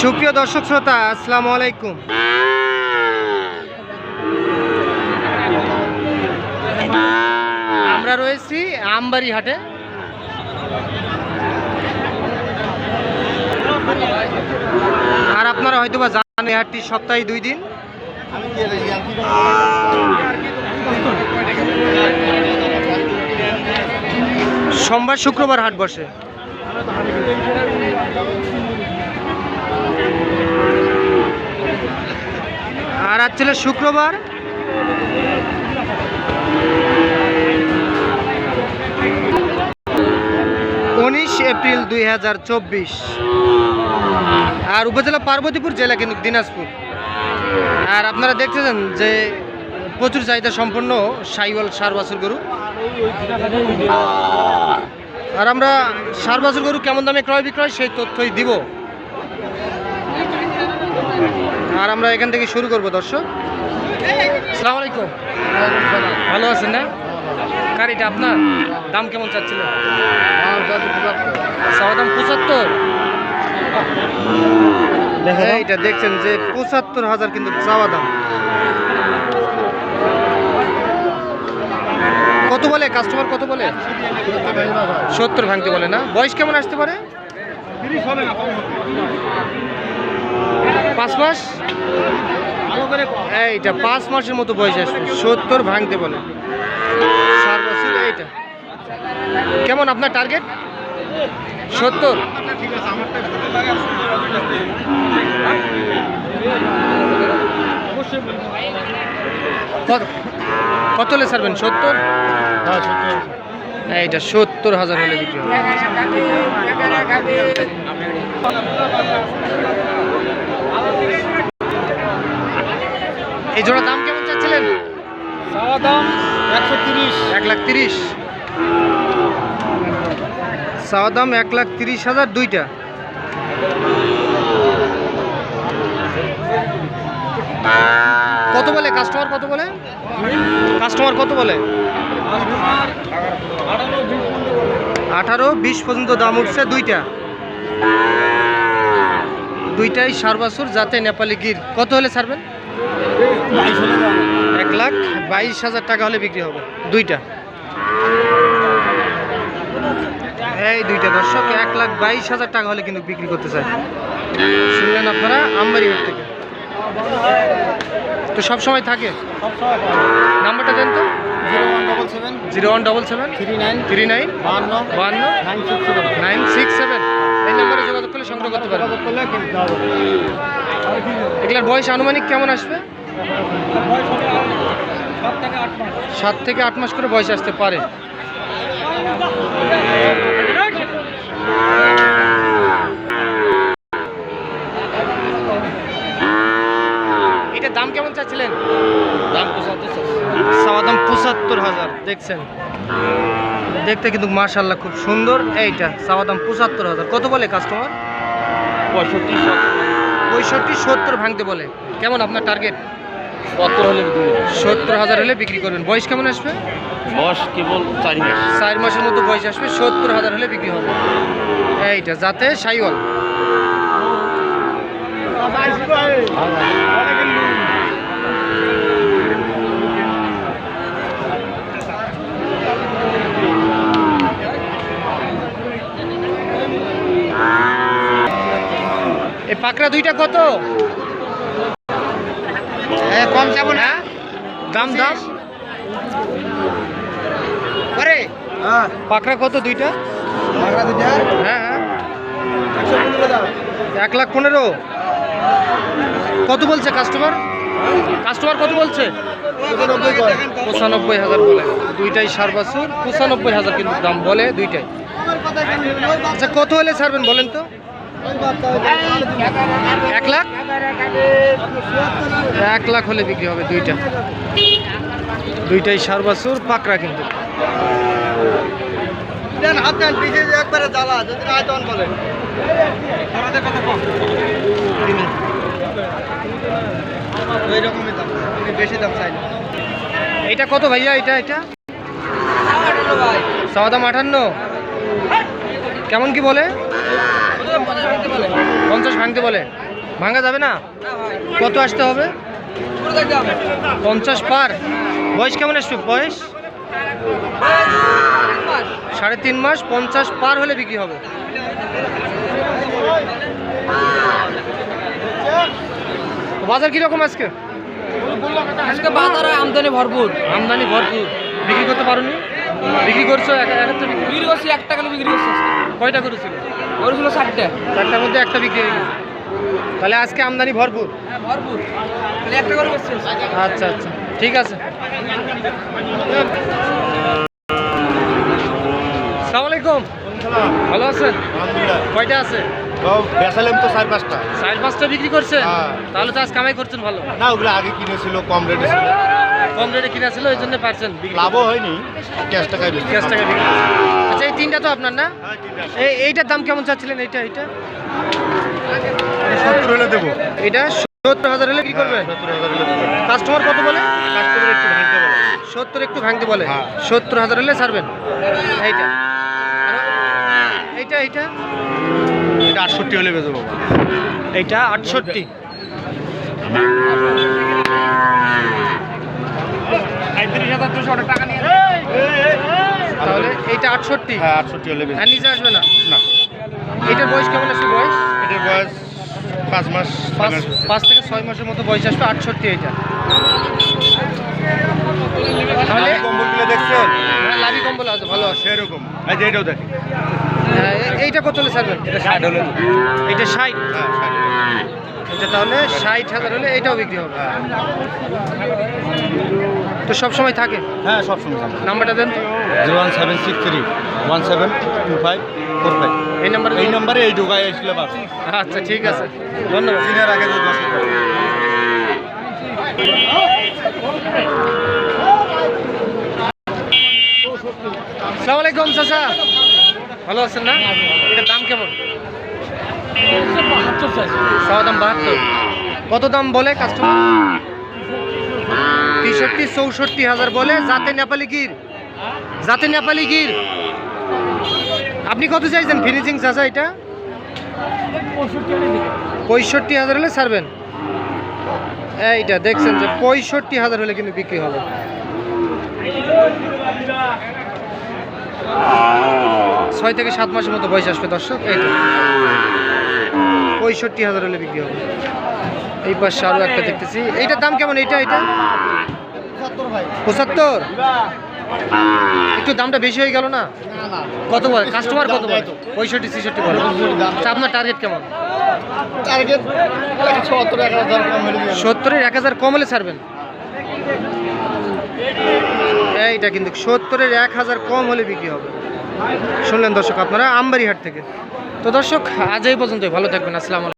সুপ্রিয় দর্শক শ্রোতা, আসসালামু আলাইকুম। আমরা রয়েছি আমবাড়ি হাটে আর আপনারা হয়তো বা জানেন হাটটি সপ্তাহে দুই দিন। সোমবার শুক্রবার হাট বসে আর আজ ছিল শুক্রবার। উনিশ এপ্রিল দুই হাজার চব্বিশ। আর উপজেলা পার্বতীপুর জেলা কিন্তু দিনাজপুর। আর আপনারা দেখতেছেন যে প্রচুর চাহিদা সম্পন্ন সাইওয়াল সার বাছুর গরু। আর আমরা সার বাছুর গরু কেমন দামে ক্রয় বিক্রয় সেই তথ্যই দিব। আর আমরা এখান থেকে শুরু করব দর্শক। সালাম আলাইকুম। ভালো আছেন না? গাড়িটা আপনার? দাম কেমন চাচ্ছিলেন চাওয়া দাম পঁচাত্তর। এইটা দেখছেন যে পঁচাত্তর হাজার কিন্তু চাওয়া দাম। কত বলে? কাস্টমার কত বলে? সত্তর ভাঙতে বলে না। বয়স কেমন আসতে পারে? পাঁচ মাস? এইটা পাঁচ মাসের মতো বয়স আসবে সত্তর ভাঙতে বলে। বছর এইটা। কেমন আপনার টার্গেট সত্তর? কত- কত হলে ছাড়বেন সত্তর? এইটা সত্তর হাজার হলে বিক্রি হবে। এই জোড়া দাম কেমন চাচ্ছিলেন? চাওয়া দাম একশো তিরিশ। এক লাখ তিরিশ। চাওয়া দাম এক লাখ তিরিশ হাজার দুইটা। কত বলে কাস্টমার কত বলে? কাস্টমার কত বলে? আঠারো বিশ পর্যন্ত দাম উঠছে দুইটা। দুইটাই সার বাছুর যাতে নেপালি গির। কত হলে ছাড়বেন? এক লাখ বাইশ হাজার টাকা হলে বিক্রি হবে। দুইটা। এই দুইটা দর্শক এক লাখ বাইশ হাজার টাকা হলে কিন্তু বিক্রি করতে চায়। শুনলেন আপনারা আমবাড়ি হাট থেকে। তো সব সময় থাকে? নাম্বারটা দেন তো। Zero one double seven. Zero one double seven. Three nine. Three nine. বাহান্ন। বাহান্ন। Nine six seven. এই নাম্বারে যোগাযোগ করলে সংগ্রহ করতে পারবেন। এগুলার বয়স আনুমানিক কেমন আসবে? সাত থেকে আট মাস করে বয়স আসতে পারে। এটার দাম কেমন চাচ্ছিলেন? দাম পঁচাত্তর দাম পঁচাত্তর হাজার দেখছেন? দেখতে কিন্তু মাশাল্লাহ খুব সুন্দর। এইটা চাওয়া দাম পঁচাত্তর হাজার। কত বলে কাস্টমার পঁয়ষট্টি পঁয়ষট্টি সত্তর ভাঙতে বলে। কেমন আপনার টার্গেট সত্তর হলে সত্তর হাজার হলে বিক্রি করবেন। বয়স কেমন আসবে? বয়স কেবল চারি মাস। চার মাসের মতো বয়স আসবে সত্তর হাজার হলে বিক্রি হবে। এইটা যাতে সাইওয়াল। এই পাকড়া দুইটা কত? কম যাব না? দাম দাম? আরে হ্যাঁ পাকড়া কত দুইটা? বাংলা দুটা হ্যাঁ হ্যাঁ। এক লাখ পনেরো? কত বলছে কাস্টমার কাস্টমার কত বলছে? পঁচানব্বই পঁচানব্বই হাজার বলে। দুইটাই সার বাছুর পঁচানব্বই হাজার কিন্তু দাম বলে দুইটাই। আচ্ছা কত হলে ছাড়বেন বলেন তো? এক লাখ? এক লাখ হলে বিক্রি হবে দুইটা। দুইটাই সার বাছুর পাকড়া কিন্তু। একবারে জ্বালা যদি না তখন বলেন। চাই কত ভাইয়া এটা এটা? চাওয়া দাম আটান্ন? কেমন কি বলে? পঞ্চাশ ভাঙতে বলে। ভাঙা যাবে না? কত আসতে হবে? পঞ্চাশ পার। বয়স কেমন আসবে বয়স? সাড়ে তিন মাস। পঞ্চাশ পার হলে বিক্রি হবে। বাজার কীরকম আজকে? আজকে বাজারে আমদানি ভরপুর। আমদানি ভরপুর। বিক্রি করতে পারোনি? বিক্রি করছ? এক একটা বিক্রি বিক্রি করছি এক টাকা বিক্রি করছি কয়টা করেছিল? ওরগুলো ষাটটা চারটার মধ্যে একটা বিক্রি হয়ে গেছে। তাহলে আজকে আমদানি ভরপুর? হ্যাঁ ভরপুর। তাহলে একটা করে আচ্ছা আচ্ছা। ঠিক আছে। সালাম আলাইকুম। ভালো আছেন? কয়টা আছে? সব বেচালাম তো চার পাঁচটা। চার পাঁচটা বিক্রি করছেন? হ্যাঁ। তাহলে তো আজ কামাই করছেন ভালো। না ওগুলো আগে কিনেছিল কম রেটে ছিল। কম রেটে কিনা ছিল ওই জন্য পারছেন লাভও হয়নি। ক্যাশ টাকায় ক্যাশ টাকা বিক্রি আচ্ছা এই তিনটা তো আপনার না? এই এইটার দাম কেমন চাচ্ছিলেন? এইটা এইটা? সত্তর হলে দেবো। এটা সত্তর হাজার হলে কি হাজার হলে দেবো। কাস্টমার কত বলে? কাস্টমার একটু ভাঙতে বলে। সত্তর একটু ভাঙতে বলে। হ্যাঁ। সত্তর হাজার হলে ছাড়বেন? এইটা। এইটা এইটা? এটা আটষট্টি হলে বেচবো বাবা এইটা আটষট্টি। তাহলে এইটা আটষট্টি? হ্যাঁ আটষট্টি হলে আর নিচে আসবে না? না। এইটার বয়স কেমন আসবে বয়স? এটার বয়স পাঁচ মাস পাঁচ থেকে ছয় মাসের মতো বয়স আসবে আটষট্টি এইটা। তাহলে কম্বলগুলো দেখছেন? হ্যাঁ লাভি কম্বল আছে ভালো আছে। সেরকম। এই যে এটাও দেখ হ্যাঁ, এইটা কত হলে ছাড়বেন? এটা ষাট হলে। এইটা ষাট। হ্যাঁ ষাট। এটা তাহলে ষাট হাজার হলে এটাও বিক্রি হবে। হ্যাঁ। তো সব সময় থাকে? হ্যাঁ সব সময় নাম্বারটা দেন। Zero one seven six three one seven two five four five. এই নাম্বারে এই নম্বরে এই ঢোকায় পাবে আচ্ছা ঠিক আছে। ধন্যবাদ। দিনের আগে টাকা। চাচা। ভালো আছেন না? এটার দাম কেমন? কত দাম বলে কাস্টমার তেষট্টি, চৌষট্টি হাজার বলে যাতে নেপালি গির। যাতে নেপালি গির। আপনি কত চাইছেন? ফিনিশিং চাচা এটা? পঁয়ষট্টি হাজার হলে ছাড়বেন। এইটা দেখছেন যে পঁয়ষট্টি হাজার হলে কিন্তু বিক্রি হবে। ছয় থেকে সাত মাসের মতো বয়স আসবে দর্শক। এইটা পঁয়ষট্টি হাজার হলে বিক্রি হবে। এই পাশে আরও একটা দেখতেছি। এইটার দাম কেমন? এইটা এটা পঁচাত্তর একটু দামটা বেশি হয়ে গেল না? কত বলে? কাস্টমার কত বলে? পঁয়ষট্টি ছেষট্টি বলে। আচ্ছা, আপনার টার্গেট কেমন? সত্তরের এক হাজার কম হলে ছাড়বেন। এইটা কিন্তু সত্তরের এক হাজার কম হলে বিক্রি হবে। শুনলেন দর্শক আপনারা, আমবাড়িহাট থেকে। তো দর্শক, আজ এই পর্যন্তই। ভালো থাকবেন। আসসালাম